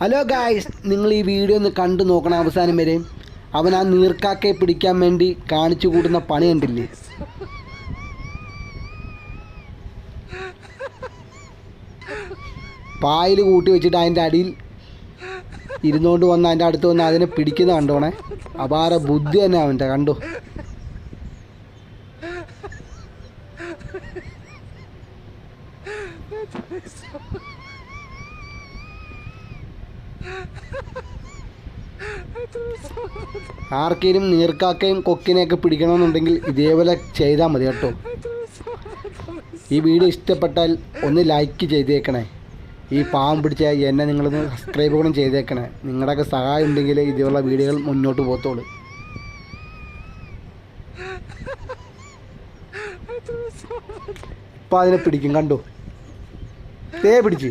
Hello guys നിങ്ങൾ ഈ video ഒന്ന് കണ്ടു നോക്കണം അവസാനം വരെ. അവൻ ആ നീർക്കാക്കയെ പിടിക്കാൻ വേണ്ടി കാണിച്ചു കൂടുന്ന പണി കണ്ടില്ലേ? പായിൽ കൂട്ടി വെച്ചിട്ട് അതിന്റെ അടിയിൽ ഇരുന്നുകൊണ്ട് വന്ന് അതിന്റെ അടുത്ത് വന്ന് അതിനെ പിടിക്കുന്ന കണ്ടോണേ. അപാര ബുദ്ധി തന്നെ അവന്റെ കണ്ടോ? ആർക്കെങ്കിലും നീർക്കാക്കയും കൊക്കിനെയൊക്കെ പിടിക്കണമെന്നുണ്ടെങ്കിൽ ഇതേപോലെ ചെയ്താൽ മതി കേട്ടോ. ഈ വീഡിയോ ഇഷ്ടപ്പെട്ടാൽ ഒന്ന് ലൈക്ക് ചെയ്തേക്കണേ. ഈ പാവം പിടിച്ച എന്നെ നിങ്ങളൊന്ന് സബ്സ്ക്രൈബ് കൂടെ ചെയ്തേക്കണേ. നിങ്ങളുടെയൊക്കെ സഹായം ഉണ്ടെങ്കിൽ ഇതുപോലുള്ള വീഡിയോകൾ മുന്നോട്ട് പോത്തോളൂ ഇപ്പം അതിനെ പിടിക്കും കണ്ടു? തേ പിടിച്ച്.